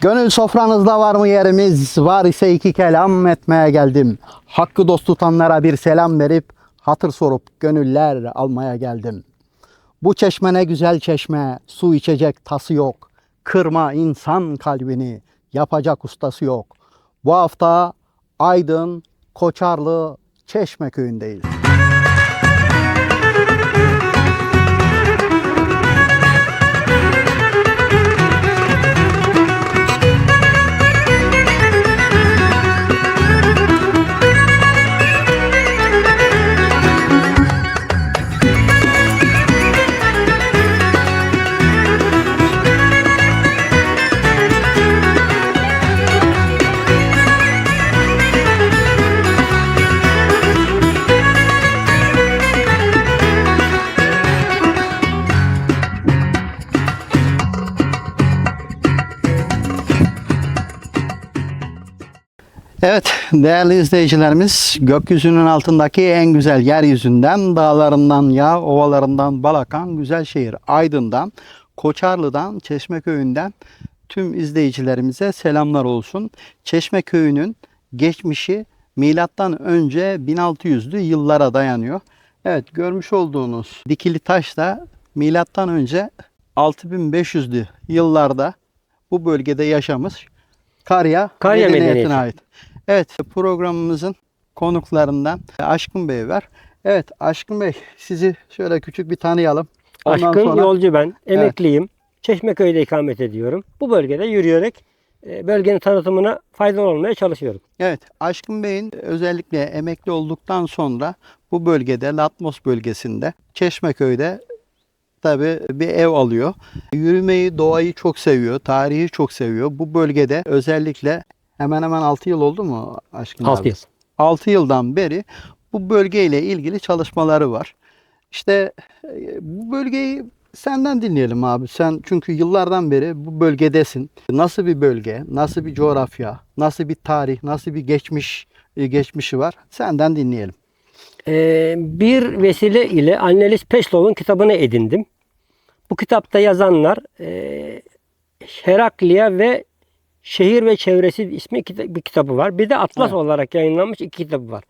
Gönül sofranızda var mı yerimiz? Var ise iki kelam etmeye geldim. Hakkı dost tutanlara bir selam verip hatır sorup gönüller almaya geldim. Bu çeşme ne güzel çeşme, su içecek tası yok. Kırma insan kalbini, yapacak ustası yok. Bu hafta Aydın, Koçarlı, Çeşme köyündeyiz. Evet değerli izleyicilerimiz gökyüzünün altındaki en güzel yeryüzünden dağlarından ya ovalarından bal akan güzel şehir Aydın'dan Koçarlı'dan Çeşmeköy'ünden tüm izleyicilerimize selamlar olsun. Çeşmeköy'ünün geçmişi milattan önce 1600'lü yıllara dayanıyor. Evet görmüş olduğunuz dikili taş da milattan önce 6500'lü yıllarda bu bölgede yaşamış Karya, Karya medeniyetine medeniyeti. ait. Evet programımızın konuklarından Aşkın Bey var. Evet Aşkın Bey sizi şöyle küçük bir tanıyalım. Ondan Aşkın sonra- yolcu ben. Emekliyim. Çeşmeköy'de ikamet ediyorum. Bu bölgede yürüyerek e, bölgenin tanıtımına faydalı olmaya çalışıyorum. Evet Aşkın Bey'in özellikle emekli olduktan sonra bu bölgede Latmos bölgesinde Çeşmeköy'de tabi bir ev alıyor. Yürümeyi, doğayı çok seviyor, tarihi çok seviyor. Bu bölgede özellikle hemen hemen 6 yıl oldu mu Aşkın Altı abi? yıl. 6 yıldan beri bu bölgeyle ilgili çalışmaları var. İşte e, bu bölgeyi senden dinleyelim abi. Sen çünkü yıllardan beri bu bölgedesin. Nasıl bir bölge, nasıl bir coğrafya, nasıl bir tarih, nasıl bir geçmiş e, geçmişi var? Senden dinleyelim. E, bir vesile ile Annelis Peşlov'un kitabını edindim. Bu kitapta yazanlar e, Herakliya ve Şehir ve Çevresi ismi bir kitabı var. Bir de Atlas Evet. olarak yayınlanmış iki kitabı var.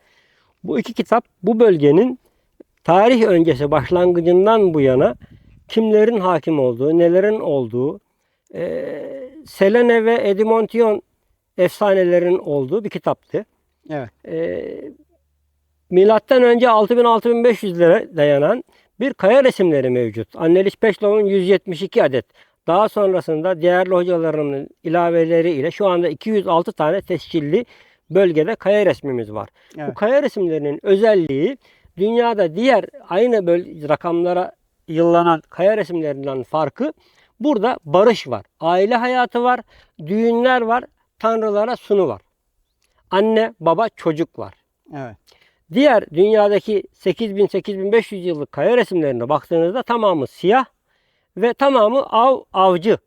Bu iki kitap bu bölgenin tarih öncesi başlangıcından bu yana kimlerin hakim olduğu, nelerin olduğu, e, Selene ve Edmonton efsanelerin olduğu bir kitaptı. Evet. E, milattan önce 6000-6500'lere dayanan bir kaya resimleri mevcut. Annelis Peşlov'un 172 adet. Daha sonrasında değerli hocalarımın ilaveleri ile şu anda 206 tane tescilli bölgede kaya resmimiz var. Evet. Bu kaya resimlerinin özelliği dünyada diğer aynı böl- rakamlara yıllanan kaya resimlerinden farkı burada barış var. Aile hayatı var, düğünler var, tanrılara sunu var. Anne, baba, çocuk var. Evet. Diğer dünyadaki 8000-8500 yıllık kaya resimlerine baktığınızda tamamı siyah ve tamamı av avcı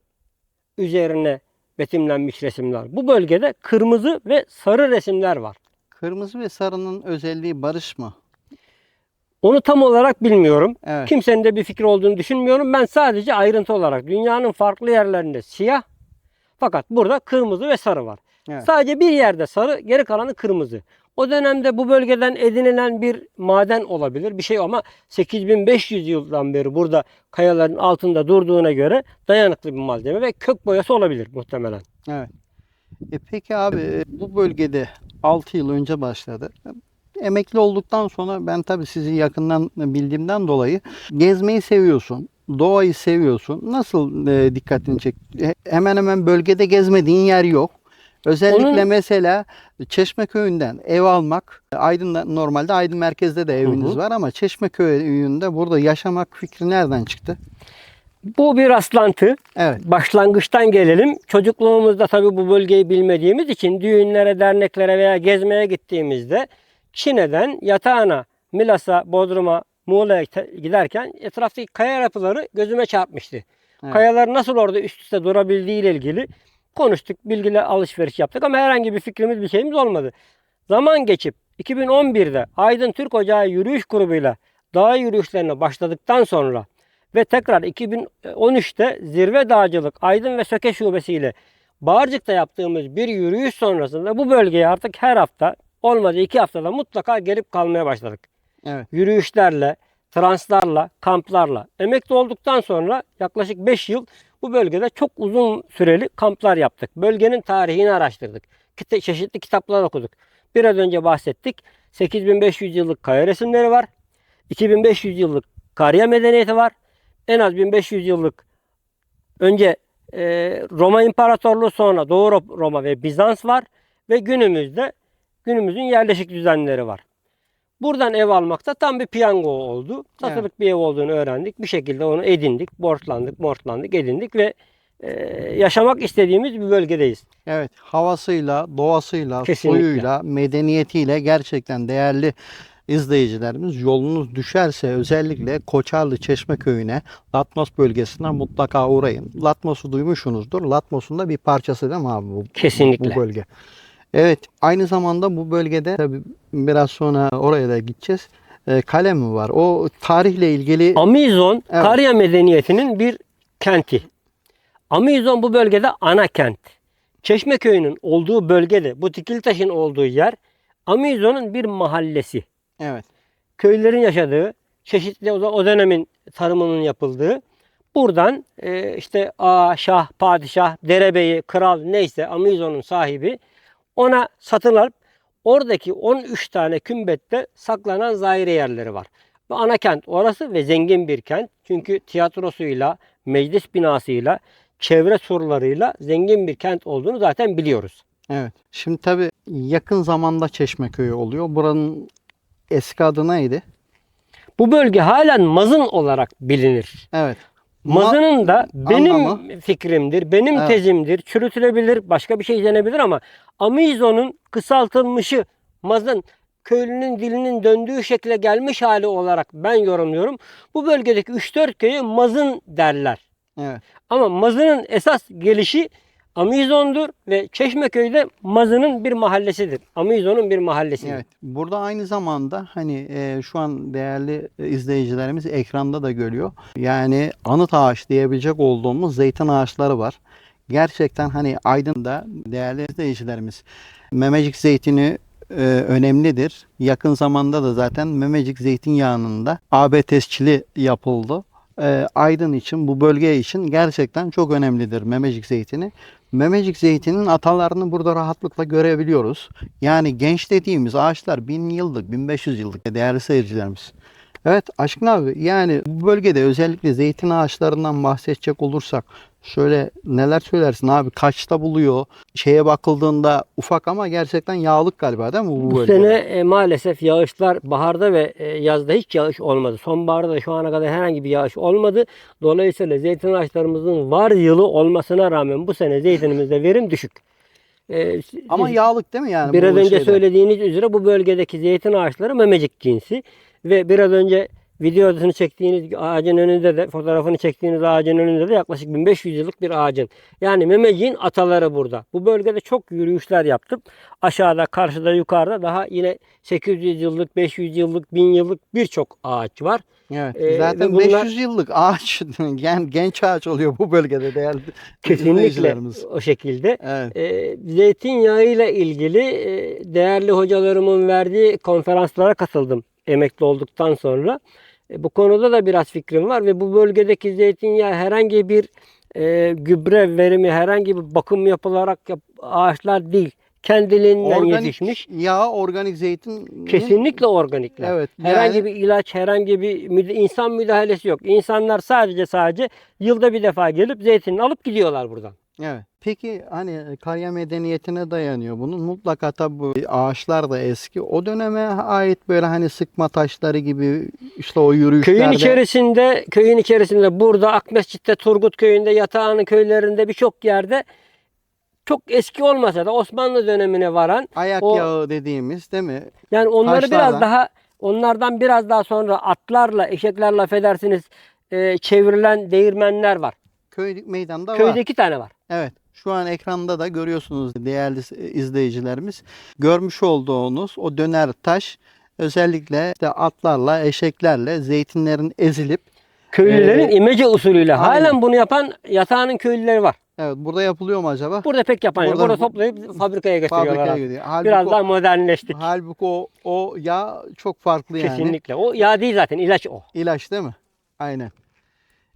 üzerine betimlenmiş resimler. Bu bölgede kırmızı ve sarı resimler var. Kırmızı ve sarının özelliği barış mı? Onu tam olarak bilmiyorum. Evet. Kimsenin de bir fikri olduğunu düşünmüyorum. Ben sadece ayrıntı olarak dünyanın farklı yerlerinde siyah fakat burada kırmızı ve sarı var. Evet. Sadece bir yerde sarı, geri kalanı kırmızı. O dönemde bu bölgeden edinilen bir maden olabilir bir şey ama 8500 yıldan beri burada kayaların altında durduğuna göre dayanıklı bir malzeme ve kök boyası olabilir muhtemelen. Evet. E peki abi e, bu bölgede 6 yıl önce başladı. Emekli olduktan sonra ben tabii sizi yakından bildiğimden dolayı gezmeyi seviyorsun. Doğayı seviyorsun. Nasıl e, dikkatini çek? E, Hemen hemen bölgede gezmediğin yer yok. Özellikle Onun- mesela Çeşmeköy'ünden ev almak, Aydın'da normalde Aydın merkezde de eviniz hı. var ama Çeşmeköy'ünde burada yaşamak fikri nereden çıktı? Bu bir rastlantı. Evet. Başlangıçtan gelelim. Çocukluğumuzda tabii bu bölgeyi bilmediğimiz için düğünlere, derneklere veya gezmeye gittiğimizde Çin'den Yatağan'a, Milas'a, Bodrum'a, Muğla'ya giderken etraftaki kaya yapıları gözüme çarpmıştı. Evet. Kayalar nasıl orada üst üste durabildiği ile ilgili konuştuk, bilgiyle alışveriş yaptık ama herhangi bir fikrimiz, bir şeyimiz olmadı. Zaman geçip 2011'de Aydın Türk Ocağı yürüyüş grubuyla dağ yürüyüşlerine başladıktan sonra ve tekrar 2013'te Zirve Dağcılık Aydın ve Söke Şubesi ile Bağırcık'ta yaptığımız bir yürüyüş sonrasında bu bölgeye artık her hafta olmadı iki haftada mutlaka gelip kalmaya başladık. Evet. Yürüyüşlerle, translarla, kamplarla. Emekli olduktan sonra yaklaşık 5 yıl bu bölgede çok uzun süreli kamplar yaptık. Bölgenin tarihini araştırdık. Kita- çeşitli kitaplar okuduk. Biraz önce bahsettik. 8500 yıllık kaya resimleri var. 2500 yıllık Karya medeniyeti var. En az 1500 yıllık önce e, Roma İmparatorluğu sonra Doğu Ro- Roma ve Bizans var ve günümüzde günümüzün yerleşik düzenleri var. Buradan ev almakta tam bir piyango oldu. Satılık bir ev olduğunu öğrendik. Bir şekilde onu edindik. Borçlandık, borçlandık, edindik ve e, yaşamak istediğimiz bir bölgedeyiz. Evet, havasıyla, doğasıyla, Kesinlikle. suyuyla, medeniyetiyle gerçekten değerli izleyicilerimiz yolunuz düşerse özellikle Koçarlı Çeşme Köyü'ne Latmos bölgesine mutlaka uğrayın. Latmos'u duymuşsunuzdur. Latmos'un da bir parçası değil mi abi bu, Kesinlikle. bu bölge? Evet, aynı zamanda bu bölgede tabii biraz sonra oraya da gideceğiz. E, kale mi var? O tarihle ilgili Amizon Evet. Karya medeniyetinin bir kenti. Amizon bu bölgede ana kent. Çeşmeköy'ün olduğu bölgede, bu Tikiltaş'ın olduğu yer Amizon'un bir mahallesi. evet. Köylülerin yaşadığı, çeşitli o o dönemin tarımının yapıldığı. Buradan e, işte ağa, şah, padişah, derebeyi, kral neyse Amizon'un sahibi ona satın alıp oradaki 13 tane kümbette saklanan zaire yerleri var. Ve ana kent orası ve zengin bir kent. Çünkü tiyatrosuyla, meclis binasıyla, çevre surlarıyla zengin bir kent olduğunu zaten biliyoruz. Evet. Şimdi tabii yakın zamanda Çeşme Köyü oluyor. Buranın eski adı neydi? Bu bölge halen Mazın olarak bilinir. Evet. Ma- Mazının da benim anlamı? fikrimdir, benim Evet. tezimdir. Çürütülebilir, başka bir şey denebilir ama Amizon'un kısaltılmışı Mazın köylünün dilinin döndüğü şekilde gelmiş hali olarak ben yorumluyorum. Bu bölgedeki 3-4 köyü Mazın derler. Evet. Ama Mazı'nın esas gelişi Amizon'dur ve Çeşmeköy'de Mazı'nın bir mahallesidir. Amizon'un bir mahallesidir. Evet. Burada aynı zamanda hani e, şu an değerli e, izleyicilerimiz ekranda da görüyor. Yani anıt ağaç diyebilecek olduğumuz zeytin ağaçları var. Gerçekten hani Aydın'da değerli izleyicilerimiz memecik zeytini e, önemlidir. Yakın zamanda da zaten memecik zeytinyağının da AB tescili yapıldı. E, Aydın için bu bölge için gerçekten çok önemlidir memecik zeytini. Memecik zeytinin atalarını burada rahatlıkla görebiliyoruz. Yani genç dediğimiz ağaçlar 1000 yıllık, 1500 yıllık değerli seyircilerimiz. Evet Aşkın abi yani bu bölgede özellikle zeytin ağaçlarından bahsedecek olursak şöyle neler söylersin abi kaçta buluyor? Şeye bakıldığında ufak ama gerçekten yağlık galiba değil mi bu Bu bölgede? sene e, maalesef yağışlar baharda ve e, yazda hiç yağış olmadı. Sonbaharda da şu ana kadar herhangi bir yağış olmadı. Dolayısıyla zeytin ağaçlarımızın var yılı olmasına rağmen bu sene zeytinimizde verim düşük. E, Ama biz- yağlık değil mi yani? biraz bu önce şeyde? söylediğiniz üzere bu bölgedeki zeytin ağaçları memecik cinsi ve biraz önce videosunu çektiğiniz ağacın önünde de fotoğrafını çektiğiniz ağacın önünde de yaklaşık 1500 yıllık bir ağacın. Yani memeciğin ataları burada. Bu bölgede çok yürüyüşler yaptım. Aşağıda, karşıda, yukarıda daha yine 800 yıllık, 500 yıllık, 1000 yıllık birçok ağaç var. Evet. Ee, Zaten bunlar- 500 yıllık ağaç yani genç ağaç oluyor bu bölgede değerli Kesinlikle o şekilde. Evet. E, zeytinyağı ile ilgili e, değerli hocalarımın verdiği konferanslara katıldım emekli olduktan sonra. E, bu konuda da biraz fikrim var ve bu bölgedeki zeytinyağı herhangi bir e, gübre verimi, herhangi bir bakım yapılarak yap- ağaçlar değil. Kendiliğinden Organik yetişmiş. yağ, organik zeytin Kesinlikle organikler. Evet, herhangi yani- bir ilaç, herhangi bir müda- insan müdahalesi yok. İnsanlar sadece sadece yılda bir defa gelip zeytinini alıp gidiyorlar buradan. Evet. Peki hani Karya medeniyetine dayanıyor bunun. Mutlaka tabi bu ağaçlar da eski. O döneme ait böyle hani sıkma taşları gibi işte o yürüyüşlerde. Köyün içerisinde, köyün içerisinde burada Akmescit'te, Turgut köyünde, Yatağan'ın köylerinde birçok yerde çok eski olmasa da Osmanlı dönemine varan ayak o- yağı dediğimiz değil mi? yani onları Taşlardan. biraz daha onlardan biraz daha sonra atlarla, eşeklerle affedersiniz e, çevrilen değirmenler var. Köy meydanda Köyde var. iki tane var. Evet. Şu an ekranda da görüyorsunuz değerli izleyicilerimiz. Görmüş olduğunuz o döner taş özellikle işte atlarla, eşeklerle zeytinlerin ezilip Köylülerin Ee, imece usulüyle aynen. halen bunu yapan Yatağan'ın köylüleri var. Evet burada yapılıyor mu acaba? Burada pek yapan yok. Burada- Burada toplayıp fabrikaya götürüyorlar. Fabrikaya gidiyor. Halbuki, Biraz o, daha modernleştik. halbuki o, o yağ çok farklı yani. Kesinlikle. O yağ değil zaten ilaç o. İlaç değil mi? Aynen.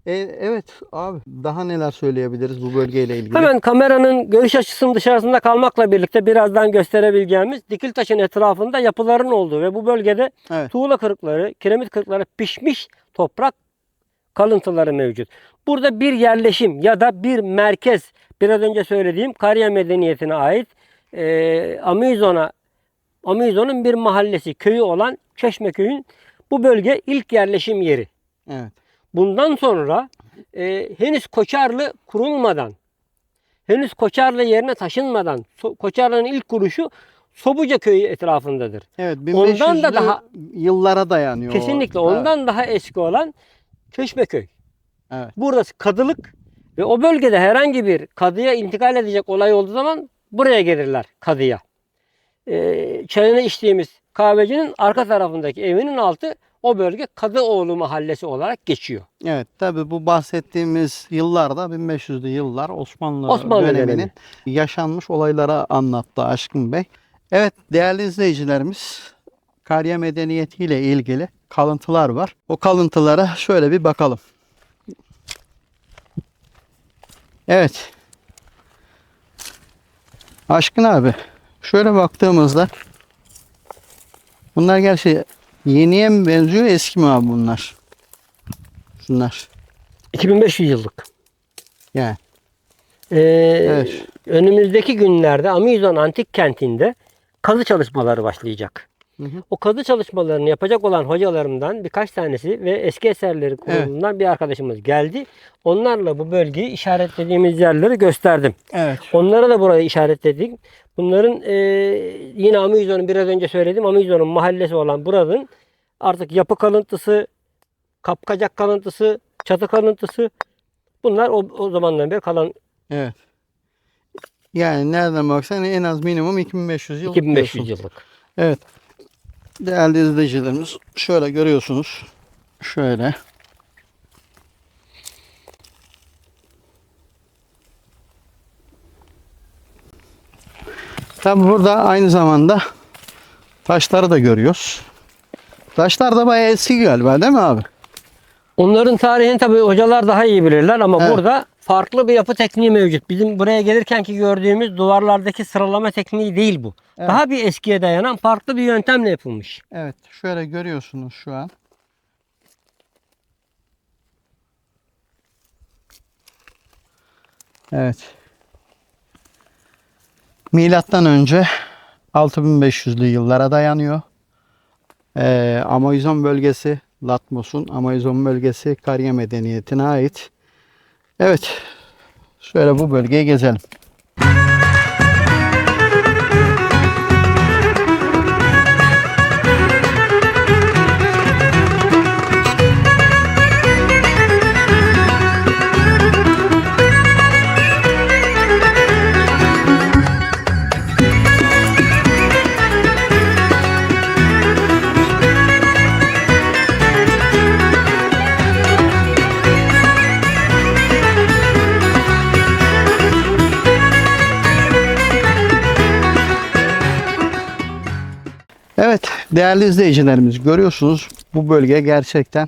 E, evet abi daha neler söyleyebiliriz bu bölgeyle ilgili? Hemen kameranın görüş açısının dışarısında kalmakla birlikte birazdan gösterebileceğimiz Dikiltaş'ın etrafında yapıların olduğu ve bu bölgede Evet. tuğla kırıkları, kiremit kırıkları pişmiş toprak kalıntıları mevcut. Burada bir yerleşim ya da bir merkez biraz önce söylediğim Karya medeniyetine ait e, Amizon'a Amizon'un bir mahallesi, köyü olan Çeşmeköy'ün bu bölge ilk yerleşim yeri. Evet. Bundan sonra e, henüz Koçarlı kurulmadan, henüz Koçarlı yerine taşınmadan, So- Koçarlı'nın ilk kuruşu Sobuca köyü etrafındadır. Evet Ondan da 1500'lü daha- yıllara dayanıyor. Kesinlikle Evet. ondan daha eski olan Çeşmeköy. Evet. Burası kadılık ve o bölgede herhangi bir kadıya intikal edecek olay olduğu zaman buraya gelirler kadıya. E, çayını içtiğimiz kahvecinin arka tarafındaki evinin altı o bölge Kadıoğlu mahallesi olarak geçiyor. Evet tabi bu bahsettiğimiz yıllarda 1500'lü yıllar Osmanlı, Osmanlı döneminin dönemi. yaşanmış olaylara anlattı Aşkın Bey. Evet değerli izleyicilerimiz Karya medeniyeti ile ilgili kalıntılar var. O kalıntılara şöyle bir bakalım. Evet. Aşkın abi şöyle baktığımızda bunlar gerçi yeniye mi benziyor eski mi abi bunlar? Şunlar. 2500 yıllık. Yani. Ee, Önümüzdeki günlerde Amizon Antik Kenti'nde kazı çalışmaları başlayacak. Hı hı. O kazı çalışmalarını yapacak olan hocalarımdan birkaç tanesi ve eski eserleri kurulundan bir arkadaşımız geldi. Onlarla bu bölgeyi işaretlediğimiz yerleri gösterdim. Evet. Onlara da burayı işaretledik. Bunların e, yine Amizon'un biraz önce söyledim Amizon'un mahallesi olan buranın artık yapı kalıntısı, kapkacak kalıntısı, çatı kalıntısı bunlar o, o zamandan beri kalan Evet. Yani nereden baksan en az minimum 2500 yıl. 2500 diyorsun. yıllık. Evet. Değerli izleyicilerimiz şöyle görüyorsunuz. Şöyle. Tabi burada aynı zamanda taşları da görüyoruz. Taşlar da bayağı eski galiba değil mi abi? Onların tarihini tabii hocalar daha iyi bilirler ama Evet. burada farklı bir yapı tekniği mevcut. Bizim buraya gelirkenki gördüğümüz duvarlardaki sıralama tekniği değil bu. Evet. Daha bir eskiye dayanan farklı bir yöntemle yapılmış. Evet şöyle görüyorsunuz şu an. Evet. Milattan önce 6500'lü yıllara dayanıyor. Ee, Amazon bölgesi, Latmos'un Amazon bölgesi Karya medeniyetine ait. Evet. Şöyle bu bölgeyi gezelim. Evet değerli izleyicilerimiz görüyorsunuz bu bölge gerçekten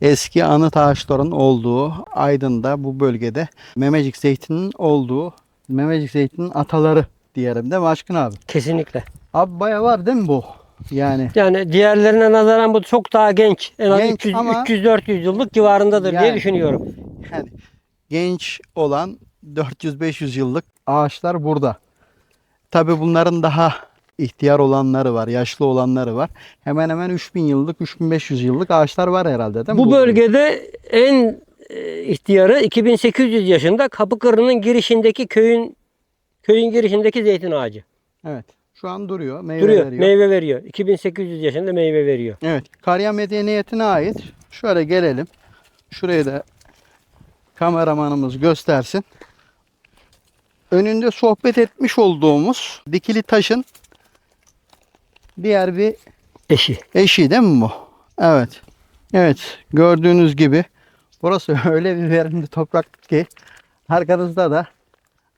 eski anıt ağaçların olduğu Aydın'da bu bölgede Memecik zeytinin olduğu Memecik zeytinin ataları diyelim değil mi Aşkın abi? Kesinlikle. Abi baya var değil mi bu? Yani Yani diğerlerine nazaran bu çok daha genç. En az Genç 300 ama- 300-400 yıllık civarındadır diye Yani. düşünüyorum. yani genç olan 400-500 yıllık ağaçlar burada. Tabi bunların daha ihtiyar olanları var, yaşlı olanları var. Hemen hemen 3000 yıllık, 3500 yıllık ağaçlar var herhalde değil mi? Bu bölgede en e, ihtiyarı 2800 yaşında Kapıkırı'nın girişindeki köyün köyün girişindeki zeytin ağacı. Evet. Şu an duruyor, meyve Duruyor, veriyor. meyve veriyor. 2800 yaşında meyve veriyor. Evet. Karya medeniyetine ait. Şöyle gelelim. Şurayı da kameramanımız göstersin. Önünde sohbet etmiş olduğumuz dikili taşın diğer bir Eşi. eşi değil mi bu? Evet. Evet. Gördüğünüz gibi burası öyle bir verimli toprak ki Arkanızda da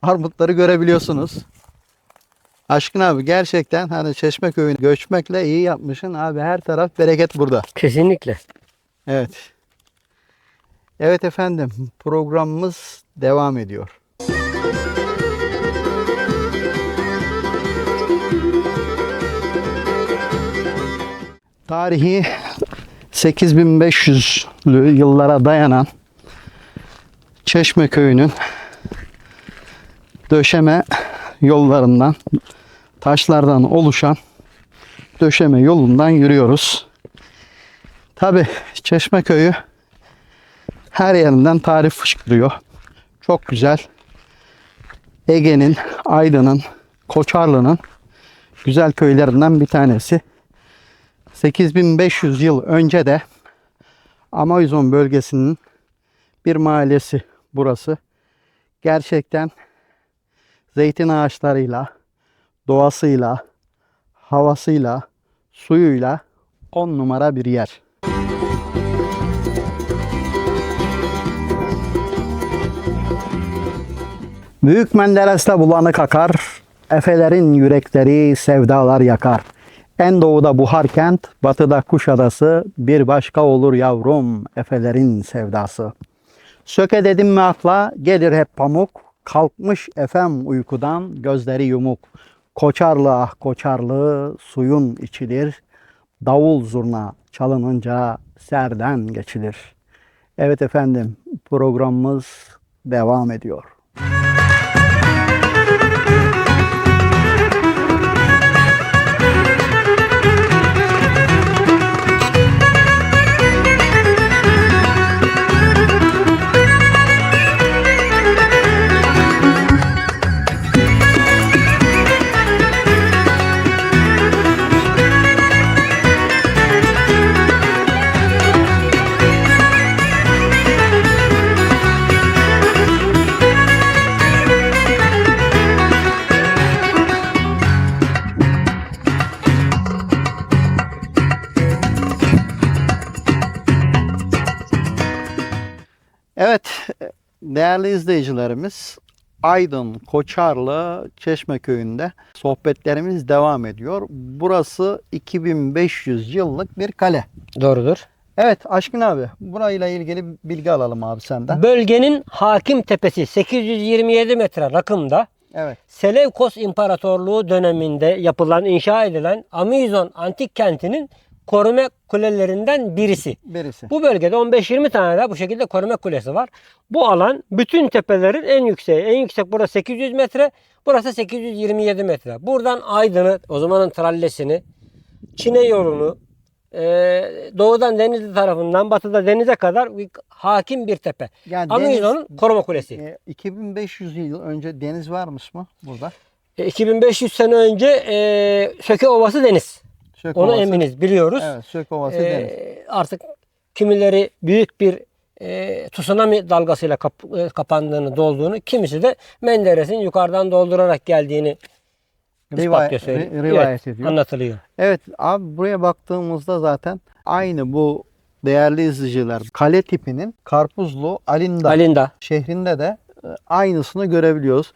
armutları görebiliyorsunuz. Aşkın abi gerçekten hani Çeşme köyüne göçmekle iyi yapmışsın abi her taraf bereket burada. Kesinlikle. Evet. Evet efendim programımız devam ediyor. Tarihi 8500'lü yıllara dayanan Çeşme köyünün döşeme yollarından, taşlardan oluşan döşeme yolundan yürüyoruz. Tabi Çeşme köyü her yerinden tarih fışkırıyor. Çok güzel. Ege'nin, Aydın'ın, Koçarlı'nın güzel köylerinden bir tanesi. 8500 yıl önce de Amazon bölgesinin bir mahallesi burası. Gerçekten zeytin ağaçlarıyla, doğasıyla, havasıyla, suyuyla on numara bir yer. Büyük Menderes'te bulanık akar, Efelerin yürekleri sevdalar yakar. En doğuda Buhar kent, batıda Kuşadası, bir başka olur yavrum Efelerin sevdası. Söke dedim mi akla, gelir hep pamuk, kalkmış efem uykudan, gözleri yumuk. Koçarlı ah koçarlı, suyun içilir, davul zurna çalınınca serden geçilir. Evet efendim, programımız devam ediyor. Değerli izleyicilerimiz, Aydın, Koçarlı, Çeşme köyünde sohbetlerimiz devam ediyor. Burası 2500 yıllık bir kale. Doğrudur. Evet Aşkın abi, burayla ilgili bilgi alalım abi senden. Bölgenin hakim tepesi 827 metre rakımda Evet, Seleukos İmparatorluğu döneminde yapılan, inşa edilen Amizon antik kentinin koruma kulelerinden birisi. birisi. Bu bölgede 15-20 tane de bu şekilde koruma kulesi var. Bu alan bütün tepelerin en yükseği. En yüksek burası 800 metre, burası 827 metre. Buradan Aydın'ı, o zamanın trallesini, Çin'e yolunu, e, doğudan Denizli tarafından batıda denize kadar bir hakim bir tepe. Yani Amizon'un koruma kulesi. e, 2500 yıl önce deniz varmış mı burada? E, 2500 sene önce e, Söke Ovası deniz. Sök Onu eminiz biliyoruz. Evet, Sök Ovası E, deniz. artık kimileri büyük bir e, tsunami dalgasıyla kap- e, kapandığını, dolduğunu, kimisi de Menderes'in yukarıdan doldurarak geldiğini Rivayet, rivayet Evet, ediyor. Anlatılıyor. Evet abi buraya baktığımızda zaten aynı bu değerli izleyiciler kale tipinin Karpuzlu Alinda Alinda. şehrinde de e, aynısını görebiliyoruz.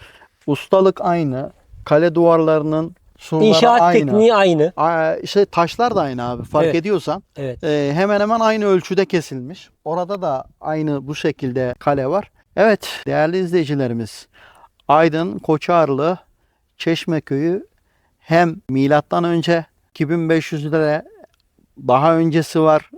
Ustalık aynı. Kale duvarlarının surları İnşaat aynı. tekniği aynı. Aa, işte taşlar da aynı abi fark Evet. ediyorsan. Evet. e, hemen hemen aynı ölçüde kesilmiş. Orada da aynı bu şekilde kale var. Evet değerli izleyicilerimiz Aydın, Koçarlı, Çeşme köyü hem milattan önce 2500'lere daha öncesi var.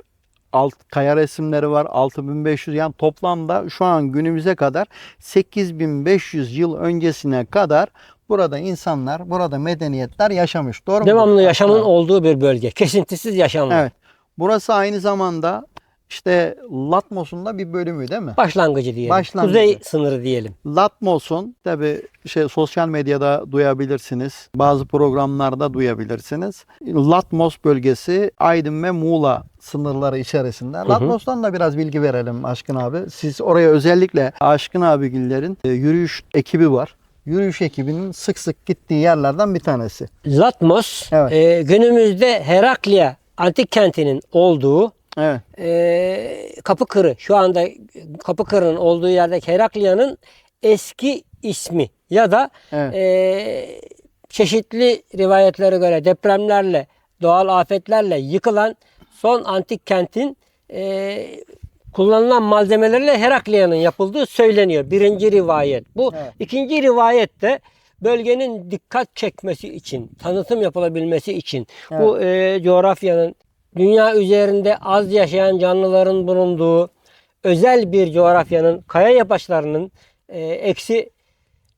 Alt kaya resimleri var. 6500 yani toplamda şu an günümüze kadar 8500 yıl öncesine kadar burada insanlar, burada medeniyetler yaşamış. Doğru mu? Devamlı yaşamın Evet. olduğu bir bölge. Kesintisiz yaşam var. Evet. Burası aynı zamanda işte Latmos'un da bir bölümü değil mi? Başlangıcı diyelim. Başlangıcı. Kuzey sınırı diyelim. Latmos'un tabi şey sosyal medyada duyabilirsiniz. Bazı programlarda duyabilirsiniz. Latmos bölgesi Aydın ve Muğla sınırları içerisinde. hı. Latmos'tan da biraz bilgi verelim Aşkın abi. Siz oraya özellikle Aşkın abigillerin e, yürüyüş ekibi var. Yürüyüş ekibinin sık sık gittiği yerlerden bir tanesi. Latmos Evet. e, günümüzde Herakliya antik kentinin olduğu Evet. e, Kapıkırı şu anda Kapıkırı'nın olduğu yerdeki Herakliya'nın eski ismi ya da Evet. e, çeşitli rivayetlere göre depremlerle, doğal afetlerle yıkılan son antik kentin e, kullanılan malzemelerle Heraklia'nın yapıldığı söyleniyor. Birinci rivayet bu. Evet. İkinci rivayet de bölgenin dikkat çekmesi için, tanıtım yapılabilmesi için bu e, coğrafyanın dünya üzerinde az yaşayan canlıların bulunduğu özel bir coğrafyanın kaya yapılarının e, eksi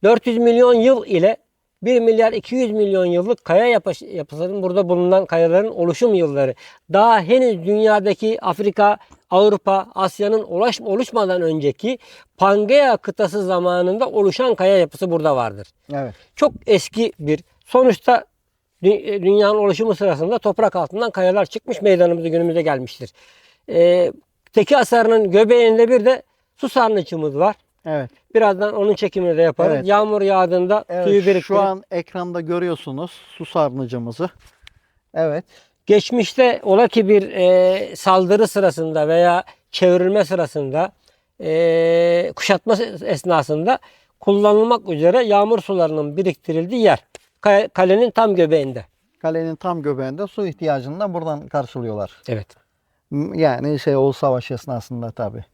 400 milyon yıl ile 1 milyar 200 milyon yıllık kaya yapı- yapısının burada bulunan kayaların oluşum yılları. Daha henüz dünyadaki Afrika, Avrupa, Asya'nın oluşmadan önceki Pangea kıtası zamanında oluşan kaya yapısı burada vardır. Evet. Çok eski bir sonuçta dü- dünyanın oluşumu sırasında toprak altından kayalar çıkmış meydanımıza günümüze gelmiştir. Ee, Teki Asarı'nın göbeğinde bir de su sarnıcımız var. Evet. Birazdan onun çekimini de yaparız. Evet. Yağmur yağdığında Evet, suyu biriktirip şu an ekranda görüyorsunuz su sarnıcımızı. Evet. Geçmişte ola ki bir e, saldırı sırasında veya çevrilme sırasında e, kuşatma esnasında kullanılmak üzere yağmur sularının biriktirildiği yer. Kalenin tam göbeğinde. Kalenin tam göbeğinde su ihtiyacını da buradan karşılıyorlar. Evet. Yani şey o savaş esnasında tabi.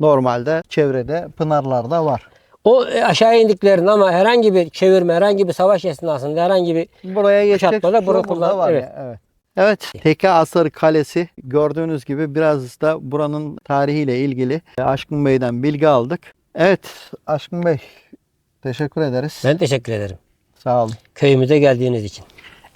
Normalde çevrede pınarlar da var. O e, aşağı indiklerinde ama herhangi bir çevirme, herhangi bir savaş esnasında herhangi bir Buraya geçecek Kuşatmada burada kullan- var evet. ya, evet. Evet, Teke Asır Kalesi gördüğünüz gibi biraz da buranın tarihiyle ilgili Aşkın Bey'den bilgi aldık. Evet, Aşkın Bey teşekkür ederiz. ben teşekkür ederim. Sağ olun. Köyümüze geldiğiniz için.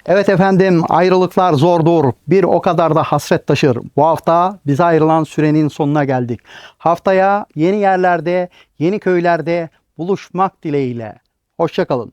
Evet efendim ayrılıklar zordur. Bir o kadar da hasret taşır. Bu hafta bize ayrılan sürenin sonuna geldik. Haftaya yeni yerlerde, yeni köylerde buluşmak dileğiyle. Hoşçakalın.